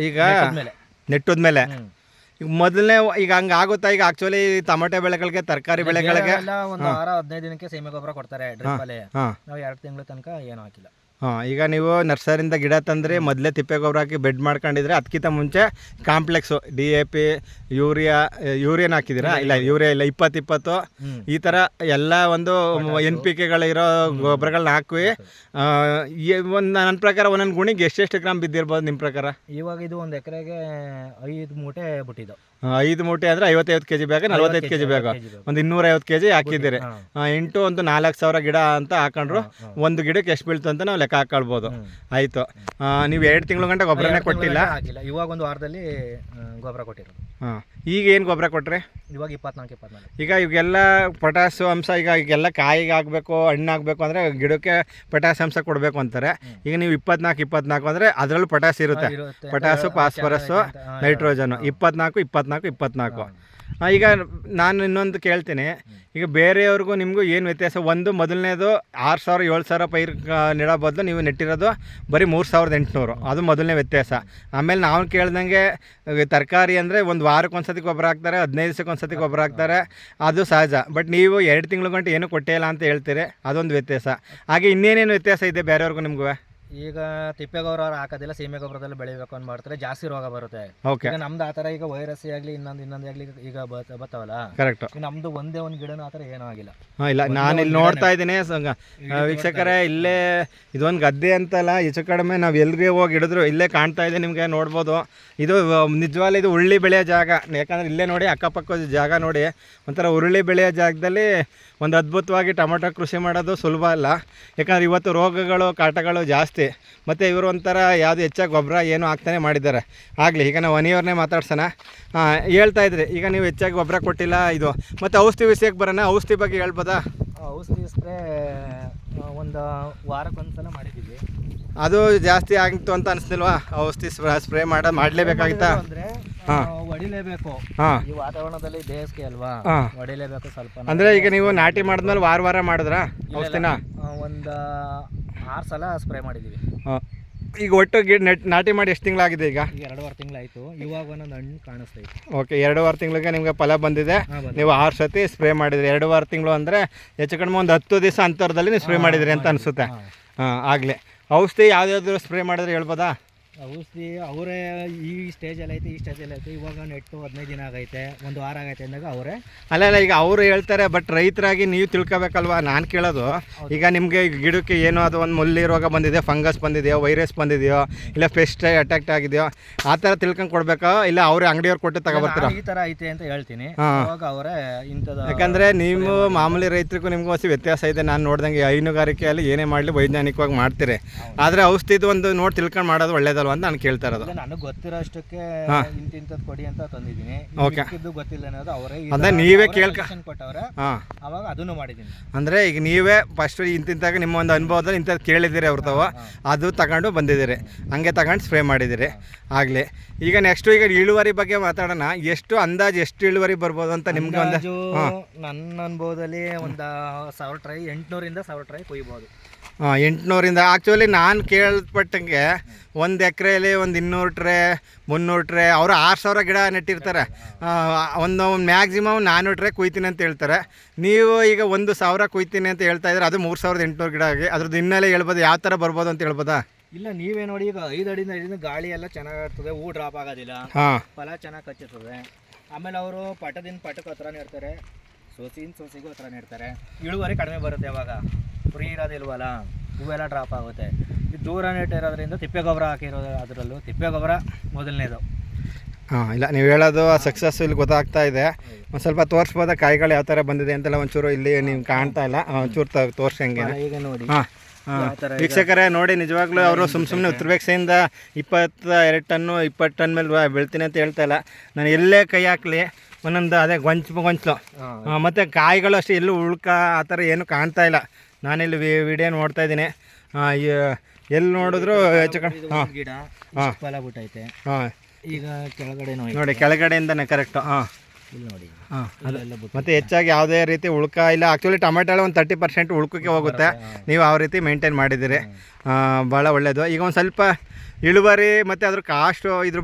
ಈಗ ಮೇಲೆ ನೆಟ್ಟದ ಮೇಲೆ ಈಗ ಮೊದಲನೇ ಈಗ ಹಂಗೆ ಆಗುತ್ತಾ? ಈಗ ಆಕ್ಚುಲಿ ಟೊಮೆಟೊ ಬೆಳೆಗಳಿಗೆ ತರಕಾರಿ ಬೆಳೆಗಳಿಗೆ? ಒಂದು ವಾರ ಹದಿನೈದು ದಿನಕ್ಕೆ ಸೀಮೆ ಗೊಬ್ಬರ ಕೊಡ್ತಾರೆ ಡ್ರಿಪ್ ಅಲ್ಲಿ. ಹಾಂ. ನಾವು ಎರಡು ತಿಂಗಳ ತನಕ ಏನು ಹಾಕಿಲ್ಲ. ಹಾಂ ಈಗ ನೀವು ನರ್ಸರಿಂದ ಗಿಡ ತಂದರೆ ಮೊದಲೇ ತಿಪ್ಪೆ ಗೊಬ್ಬರ ಹಾಕಿ ಬೆಡ್ ಮಾಡ್ಕೊಂಡಿದ್ರೆ ಅದಕ್ಕಿಂತ ಮುಂಚೆ complex D A P urea ಯೂರಿಯನ್ ಹಾಕಿದ್ದೀರಾ? ಇಲ್ಲ ಯೂರಿಯಾ. ಇಲ್ಲ ಇಪ್ಪತ್ತು ಇಪ್ಪತ್ತು. ಈ ಥರ ಎಲ್ಲ ಒಂದು ಎನ್ ಪಿ ಕೆಗಳಿರೋ ಗೊಬ್ಬರಗಳನ್ನ ಹಾಕಿ ಒಂದು ನನ್ನ ಪ್ರಕಾರ ಒಂದೊಂದು ಗುಣಿಗೆ ಎಷ್ಟೆಷ್ಟು ಗ್ರಾಮ್ ಬಿದ್ದಿರ್ಬೋದು ನಿಮ್ಮ ಪ್ರಕಾರ? ಇವಾಗ ಇದು ಒಂದು ಎಕರೆಗೆ ಐದು ಮೂಟೆ ಬಿಟ್ಟಿದ್ದು. ಐದು ಮೂಟೆ ಅಂದರೆ ಐವತ್ತೈದು ಕೆ ಜಿ ಬೇಗ ನಲ್ವತ್ತೈದು ಕೆ ಜಿ ಬೇಕಾ. ಒಂದು ಇನ್ನೂರೈವತ್ತು ಕೆ ಜಿ ಹಾಕಿದ್ದೀರಿ ಎಂಟು ಒಂದು ನಾಲ್ಕು ಸಾವಿರ ಗಿಡ ಅಂತ ಹಾಕೊಂಡ್ರು ಒಂದು ಗಿಡಕ್ಕೆ ಎಷ್ಟು ಬೀಳ್ತು ಅಂತ ನಾವು ಲೆಕ್ಕ ಹಾಕೊಳ್ಬೋದು. ಆಯಿತು. ನೀವು ಎರಡು ತಿಂಗಳು ಗಂಟೆ ಗೊಬ್ಬರನೇ ಕೊಟ್ಟಿಲ್ಲ? ಇವಾಗ ಒಂದು ವಾರದಲ್ಲಿ ಗೊಬ್ಬರ ಕೊಟ್ಟಿರೋದು. ಹಾಂ. ಈಗ ಏನು ಗೊಬ್ಬರ ಕೊಟ್ಟರೆ ಇವಾಗ ಇಪ್ಪತ್ನಾಲ್ಕು ಇಪ್ಪತ್ನಾಲ್ಕು. ಈಗ ಇವಾಗೆಲ್ಲ ಪೊಟ್ಯಾಸು ಅಂಶ ಈಗ ಈಗೆಲ್ಲ ಕಾಯಿಗೆ ಆಗಬೇಕು ಹಣ್ಣು ಆಗಬೇಕು ಅಂದರೆ ಗಿಡಕ್ಕೆ ಪೊಟ್ಯಾಸ್ ಅಂಶ ಕೊಡಬೇಕು ಅಂತಾರೆ. ಈಗ ನೀವು ಇಪ್ಪತ್ನಾಲ್ಕು ಇಪ್ಪತ್ನಾಲ್ಕು ಅಂದರೆ ಅದರಲ್ಲೂ ಪೊಟ್ಯಾಸ್ ಇರುತ್ತೆ. Potash potash phosphorus nitrogen. ಇಪ್ಪತ್ನಾಲ್ಕು ಇಪ್ಪತ್ನಾಲ್ಕು ಇಪ್ಪತ್ನಾಲ್ಕು. ಈಗ ನಾನು ಇನ್ನೊಂದು ಕೇಳ್ತೀನಿ. ಈಗ ಬೇರೆಯವ್ರಿಗೂ ನಿಮಗೂ ಏನು ವ್ಯತ್ಯಾಸ? ಒಂದು ಮೊದಲನೇದು ಆರು ಸಾವಿರ, ಏಳು ಸಾವಿರ ಪೈರು ನೀಡೋ ಬದಲು ನೀವು ನೆಟ್ಟಿರೋದು ಬರೀ ಮೂರು ಸಾವಿರದ ಎಂಟುನೂರು. ಅದು ಮೊದಲನೇ ವ್ಯತ್ಯಾಸ. ಆಮೇಲೆ ನಾವು ಕೇಳ್ದಂಗೆ ತರಕಾರಿ ಅಂದರೆ ಒಂದು ವಾರಕ್ಕೆ ಒಂದು ಸತಿ ಗೊಬ್ಬರ ಹಾಕ್ತಾರೆ, ಹದಿನೈದು ದಿವಸಕ್ಕೆ ಒಂದು ಸತಿ ಗೊಬ್ಬರ ಹಾಕ್ತಾರೆ, ಅದು ಸಹಜ. ಬಟ್ ನೀವು ಎರಡು ತಿಂಗಳು ಗಂಟೆ ಏನೂ ಕೊಟ್ಟೇ ಇಲ್ಲ ಅಂತ ಹೇಳ್ತೀರಿ, ಅದೊಂದು ವ್ಯತ್ಯಾಸ. ಹಾಗೆ ಇನ್ನೇನೇನು ವ್ಯತ್ಯಾಸ ಇದೆ ಬೇರೆಯವ್ರಿಗೂ ನಿಮಗೂ? ಈಗ ತಿಪ್ಪೆ ಗೊಬ್ಬರ ಹಾಕೋದಿಲ್ಲ ಸೀಮೆ ಗೊಬ್ಬರದಲ್ಲಿ ಬೆಳಿಬೇಕು ಅಂತ ಮಾಡ್ತಾರೆ ಜಾಸ್ತಿ ರೋಗ ಬರುತ್ತೆ. ಓಕೆ ಈಗ ನಮ್ದು ಆ ಥರ ಈಗ ವೈರಸ್ ಆಗ್ಲಿ ಇನ್ನೊಂದು ಇನ್ನೊಂದು ಆಗಲಿ ಈಗ ಬರ್ತಾವಲ್ಲ ಕರೆಕ್ಟ್ ಈಗ ನಮ್ದು ಒಂದೇ ಒಂದು ಗಿಡನೂ ಆ ಥರ ಏನೂ ಆಗಿಲ್ಲ. ಇಲ್ಲ ನಾನು ಇಲ್ಲಿ ನೋಡ್ತಾ ಇದ್ದೀನಿ ವೀಕ್ಷಕರ ಇಲ್ಲೇ ಇದೊಂದು ಗದ್ದೆ ಅಂತಲ್ಲ ಹೆಚ್ಚು ಕಡಿಮೆ ನಾವು ಎಲ್ರಿಗೆ ಹೋಗಿ ಹಿಡಿದ್ರು ಇಲ್ಲೇ ಕಾಣ್ತಾ ಇದೆ ನಿಮಗೆ ನೋಡ್ಬೋದು. ಇದು ನಿಜವಾಗ್ಲೂ ಇದು ಉರುಳಿ ಬೆಳೆಯೋ ಜಾಗ. ಯಾಕಂದ್ರೆ ಇಲ್ಲೇ ನೋಡಿ ಅಕ್ಕಪಕ್ಕ ಜಾಗ ನೋಡಿ ಒಂಥರ ಉರುಳಿ ಬೆಳೆಯೋ ಜಾಗದಲ್ಲಿ ಒಂದು ಅದ್ಭುತವಾಗಿ ಟೊಮೆಟೊ ಕೃಷಿ ಮಾಡೋದು ಸುಲಭ ಅಲ್ಲ. ಯಾಕಂದ್ರೆ ಇವತ್ತು ರೋಗಗಳು ಕಾಟಗಳು ಜಾಸ್ತಿ ಮತ್ತು ಇವರು ಒಂಥರ ಯಾವುದು ಹೆಚ್ಚಾಗಿ ಗೊಬ್ಬರ ಏನು ಹಾಕ್ತಾನೆ ಮಾಡಿದ್ದಾರೆ. ಆಗಲಿ ಈಗ ನಾವು ಒನಿಯವ್ರನ್ನೇ ಮಾತಾಡ್ಸೋಣ. ಹೇಳ್ತಾ ಇದ್ರಿ ಈಗ ನೀವು ಹೆಚ್ಚಾಗಿ ಗೊಬ್ಬರ ಕೊಟ್ಟಿಲ್ಲ ಇದು. ಮತ್ತು ಔಷಧಿ ವಿಷಯಕ್ಕೆ ಬರೋಣ ಔಷಧಿ ಬಗ್ಗೆ ಹೇಳ್ಬೋದಾ? ಔಷಧಿ ಸ್ಪ್ರೇ ಒಂದು ವಾರಕ್ಕೊಂದ್ಸಲ ಮಾಡಿದ್ದೀವಿ. ಅದು ಜಾಸ್ತಿ ಆಗಿತ್ತು ಅಂತ ಅನಿಸ್ತಿಲ್ವಾ? ಔಷಧಿ ಸ್ಪ್ರೇ ಮಾಡೋದು ಮಾಡಲೇಬೇಕಾಗಿತ್ತಾ? ಹೊಡಿಲೇಬೇಕು. ಈ ವಾತಾವರಣದಲ್ಲಿ ಬೇಸಿಗೆ ಅಲ್ವಾ. ಹೊಡಿಲೇಬೇಕು ಸ್ವಲ್ಪ ಅಂದರೆ ಈಗ ನೀವು ನಾಟಿ ಮಾಡಿದ್ಮೇಲೆ ವಾರ ವಾರ ಮಾಡಿದ್ರಾ ಔಷಧಿನ? ಒಂದು ಆರು ಸಲ ಸ್ಪ್ರೇ ಮಾಡಿದ್ದೀವಿ ಹಾಂ. ಈಗ ಒಟ್ಟು ಗಿಡ ನೆಟ್ ನಾಟಿ ಮಾಡಿ ಎಷ್ಟು ತಿಂಗಳಾಗಿದೆ ಈಗ? ಈಗ ಎರಡೂವರೆ ತಿಂಗಳಾಯಿತು. ಇವಾಗ ಒಂದೊಂದು ಹಣ್ಣು ಕಾಣಿಸ್ತೈತೆ ಓಕೆ ಎರಡೂವರೆ ತಿಂಗಳಿಗೆ ನಿಮಗೆ ಫಲ ಬಂದಿದೆ. ಹಾ, ಬಂದಿದೆ. ನೀವು ಆರು ಸತಿ ಸ್ಪ್ರೇ ಮಾಡಿದ್ರಿ. ಎರಡೂವರೆ ತಿಂಗಳು ಅಂದರೆ ಹೆಚ್ಚು ಕಡಿಮೆ ಒಂದು ಹತ್ತು ದಿವಸ ಅಂತರದಲ್ಲಿ ನೀವು ಸ್ಪ್ರೇ ಮಾಡಿದ್ರಿ ಅಂತ ಅನಿಸುತ್ತೆ. ಹಾಂ. ಆಗಲಿ. ಔಷಧಿ ಯಾವ್ದಾದ್ರು ಸ್ಪ್ರೇ ಮಾಡಿದ್ರೆ ಹೇಳ್ಬೋದಾ? ಔಷಧಿ ಅವರೇ ಈ ಸ್ಟೇಜಲ್ಲಿ ಐತೆ ಈ ಸ್ಟೇಜಲ್ಲಿ ಐತೆ. ಇವಾಗ ನೆಟ್ಟು ಹದಿನೈದು ದಿನ ಆಗೈತೆ ಒಂದು ವಾರ ಆಗೈತೆ ಅಂದಾಗ ಅವರೇ ಅಲ್ಲ ಈಗ ಅವರು ಹೇಳ್ತಾರೆ ಬಟ್ ರೈತರಾಗಿ ನೀವು ತಿಳ್ಕೊಬೇಕಲ್ವಾ? ನಾನು ಕೇಳೋದು. ಈಗ ನಿಮಗೆ ಗಿಡಕ್ಕೆ ಏನೋ ಅದು ಒಂದು ಮುಲ್ಲಿ ರೋಗ ಬಂದಿದೆಯೋ ಫಂಗಸ್ ಬಂದಿದೆಯೋ ವೈರಸ್ ಬಂದಿದೆಯೋ ಇಲ್ಲ ಪೆಸ್ಟ್ ಅಟ್ಯಾಕ್ಟ್ ಆಗಿದೆಯೋ ಆ ಥರ ತಿಳ್ಕೊಂಡು ಕೊಡ್ಬೇಕಾ? ಇಲ್ಲ ಅವರೇ ಅಂಗಡಿಯವ್ರು ಕೊಟ್ಟು ತಗೊಬರ್ತೀರಾ? ಈ ಥರ ಐತೆ ಅಂತ ಹೇಳ್ತೀನಿ. ಹಾ. ಅವಾಗ ಅವರೇ ಇಂಥದ್ದು ಯಾಕಂದರೆ ನೀವು ಮಾಮೂಲಿ ರೈತರಿಗೂ ನಿಮಗೂ ಹೊಸ ವ್ಯತ್ಯಾಸ ಇದೆ. ನಾನು ನೋಡ್ದಂಗೆ ಹೈನುಗಾರಿಕೆಯಲ್ಲಿ ಏನೇ ಮಾಡಲಿ ವೈಜ್ಞಾನಿಕವಾಗಿ ಮಾಡ್ತೀರಿ. ಆದರೆ ಔಷಧಿದು ಒಂದು ನೋಡಿ ತಿಳ್ಕೊಂಡು ಮಾಡೋದು ಒಳ್ಳೇದಲ್ವ ಅಂತ ನಾನು ಕೇಳ್ತಾ ಇರೋದು. ನನಗೆ ಗೊತ್ತಿರೋ ಅಷ್ಟಕ್ಕೆ ಹಾ. ಕೊಡಿ ಅಂತ ತಂದಿದ್ದೀನಿ. ಓಕೆ ಇದು ಗೊತ್ತಿಲ್ಲ ಅನ್ನೋದು ಅವರೇ ಅಂದ್ರೆ ನೀವೇ ಅವರೇ ಕೇಳ್ಕ- ಕೊಟ್ಟವ್ರೆ. ಹಾಂ. ಅವಾಗ ಅದನ್ನು ಮಾಡಿದ್ದೀನಿ. ಅಂದರೆ ಈಗ ನೀವೇ ಫಸ್ಟ್ ಇಂತಿಂತಾಗ ನಿಮ್ಮ ಒಂದು ಅನುಭವದಲ್ಲಿ ಇಂಥದ್ದು ಕೇಳಿದ್ದೀರಿ ತಾವು. ಅದು ತಗೊಂಡು ಬಂದಿದ್ದೀರಿ. ಹಂಗೆ ತಗೊಂಡು ಸ್ಪ್ರೇ ಮಾಡಿದ್ದೀರಿ. ಆಗಲಿ. ಈಗ ನೆಕ್ಸ್ಟು ಈಗ ಇಳುವರಿ ಬಗ್ಗೆ ಮಾತಾಡೋಣ. ಎಷ್ಟು ಅಂದಾಜು ಎಷ್ಟು ಇಳುವರಿ ಬರ್ಬೋದು ಅಂತ ನಿಮ್ಗೆ ಒಂದು ಅಂದಾಜು ನನ್ನ ಅನುಭವದಲ್ಲಿ ಒಂದು ಸಾವಿರ ಟ್ರೈ ಎಂಟುನೂರಿಂದ ಸಾವಿರ ಟ್ರೈ ಕೊಯ್ಬೋದು. ಹಾಂ ಎಂಟುನೂರಿಂದ ಆ್ಯಕ್ಚುಲಿ ನಾನು ಕೇಳ್ಪಟ್ಟಂಗೆ ಒಂದು ಎಕರೆಯಲ್ಲಿ ಒಂದು ಇನ್ನೂರು ಟ್ರೇ ಮುನ್ನೂರು ಟ್ರೇ ಅವರು ಆರು ಸಾವಿರ ಗಿಡ ನೆಟ್ಟಿರ್ತಾರೆ. ಒಂದು ಮ್ಯಾಕ್ಸಿಮಮ್ ನಾನ್ನೂರು ಟ್ರೇ ಕುಯ್ತೀನಿ ಅಂತ ಹೇಳ್ತಾರೆ. ನೀವು ಈಗ ಒಂದು ಸಾವಿರ ಕುಯ್ತೀನಿ ಅಂತ ಹೇಳ್ತಾ ಇದ್ರೆ ಅದು ಮೂರು ಸಾವಿರದ ಎಂಟುನೂರು ಗಿಡ ಆಗಿ ಅದ್ರದ್ದು ಹಿನ್ನೆಲೆ ಹೇಳ್ಬೋದು ಯಾವ ಥರ ಬರ್ಬೋದು ಅಂತ ಹೇಳ್ಬೋದಾ? ಇಲ್ಲ ನೀವೇ ನೋಡಿ ಈಗ ಐದು ಅಡಿಯಿಂದ ಹಿಡಿದು ಗಾಳಿ ಎಲ್ಲ ಚೆನ್ನಾಗಿರ್ತದೆ ಹೂ ಡ್ರಾಪ್ ಆಗೋದಿಲ್ಲ. ಹಾಂ. ಫಲ ಚೆನ್ನಾಗಿ ಕಚ್ಚಿರ್ತದೆ. ಆಮೇಲೆ ಅವರು ಪಟದಿಂದ ಪಟಕ್ಕೆ ಹತ್ರ ಇರ್ತಾರೆ. ಸೋಸಿನ ಸೋಸಿಗೂ ಹತ್ರ ಇರ್ತಾರೆ. ಇಳುವರಿ ಕಡಿಮೆ ಬರುತ್ತೆ ಅವಾಗ ಫ್ರೀ ಇರೋದಿಲ್ವಲ್ಲ ಹೂವೆಲ್ಲ ಡ್ರಾಪ್ ಆಗುತ್ತೆ. ಇದು ದೂರ ನೆಟ್ಟಿರೋದ್ರಿಂದ ತಿಪ್ಪೆ ಗೊಬ್ಬರ ಹಾಕಿರೋದು ಅದರಲ್ಲೂ. ತಿಪ್ಪೆ ಗೊಬ್ಬರ ಮೊದಲನೇದು. ಹಾಂ ಇಲ್ಲ ನೀವು ಹೇಳೋದು ಸಕ್ಸಸ್ ಇಲ್ಲಿ ಗೊತ್ತಾಗ್ತಾ ಇದೆ. ಒಂದು ಸ್ವಲ್ಪ ತೋರಿಸ್ಬೋದ? ಕಾಯಿಗಳು ಯಾವ ಥರ ಬಂದಿದೆ ಅಂತೆಲ್ಲ ಒಂಚೂರು ಇಲ್ಲಿ ನೀವು ಕಾಣ್ತಾ ಇಲ್ಲ. ಒಂಚೂರು ತೋರ್ಸಂಗೆ ಈಗ ನೋಡಿ. ಹಾಂ ವೀಕ್ಷಕರೇ ನೋಡಿ ನಿಜವಾಗ್ಲೂ ಅವರು ಸುಮ್ಮ ಸುಮ್ಮನೆ ಉತ್ತರಬೇಕ್ಸೆಯಿಂದ ಇಪ್ಪತ್ತ ಎರಡು ಟನ್ನು ಇಪ್ಪತ್ತು ಟನ್ ಮೇಲೆ ಬೀಳ್ತೀನಿ ಅಂತ ಹೇಳ್ತಾ ಇಲ್ಲ. ನಾನು ಎಲ್ಲೇ ಕೈ ಹಾಕಲಿ ಒಂದೊಂದು ಅದೇ ಗೊಂಚು ಗೊಂಚಲು ಮತ್ತು ಕಾಯಿಗಳು ಅಷ್ಟೇ ಎಲ್ಲೂ ಉಳ್ಕ ಆ ಥರ ಏನು ಕಾಣ್ತಾ ಇಲ್ಲ. ನಾನಿಲ್ಲಿ ವಿಡಿಯೋ ನೋಡ್ತಾ ಇದ್ದೀನಿ. ಎಲ್ಲಿ ನೋಡಿದ್ರು ಹೆಚ್ಚು ಕಡೆ ಹಾಂ. ಗಿಡ ಇಷ್ಟ್ ಫಲ ಬಿಟ್ಟೈತೆ ಹಾಂ. ಈಗ ಕೆಳಗಡೆ ನೋಡಿ ಕೆಳಗಡೆಯಿಂದನೇ ಕರೆಕ್ಟು ಹಾಂ. ನೋಡಿ. ಹಾಂ ಮತ್ತು ಹೆಚ್ಚಾಗಿ ಯಾವುದೇ ರೀತಿ ಉಳ್ಕ ಇಲ್ಲ. ಆ್ಯಕ್ಚುಲಿ ಟೊಮೆಟೊ ಒಂದು ತರ್ಟಿ ಪರ್ಸೆಂಟ್ ಉಳ್ಕಕ್ಕೆ ಹೋಗುತ್ತೆ. ನೀವು ಆ ರೀತಿ ಮೇಂಟೈನ್ ಮಾಡಿದ್ದೀರಿ. ಭಾಳ ಒಳ್ಳೆಯದು ಈಗ ಒಂದು ಸ್ವಲ್ಪ ಇಳುವರಿ ಮತ್ತು ಅದ್ರ ಕಾಸ್ಟು ಇದ್ರ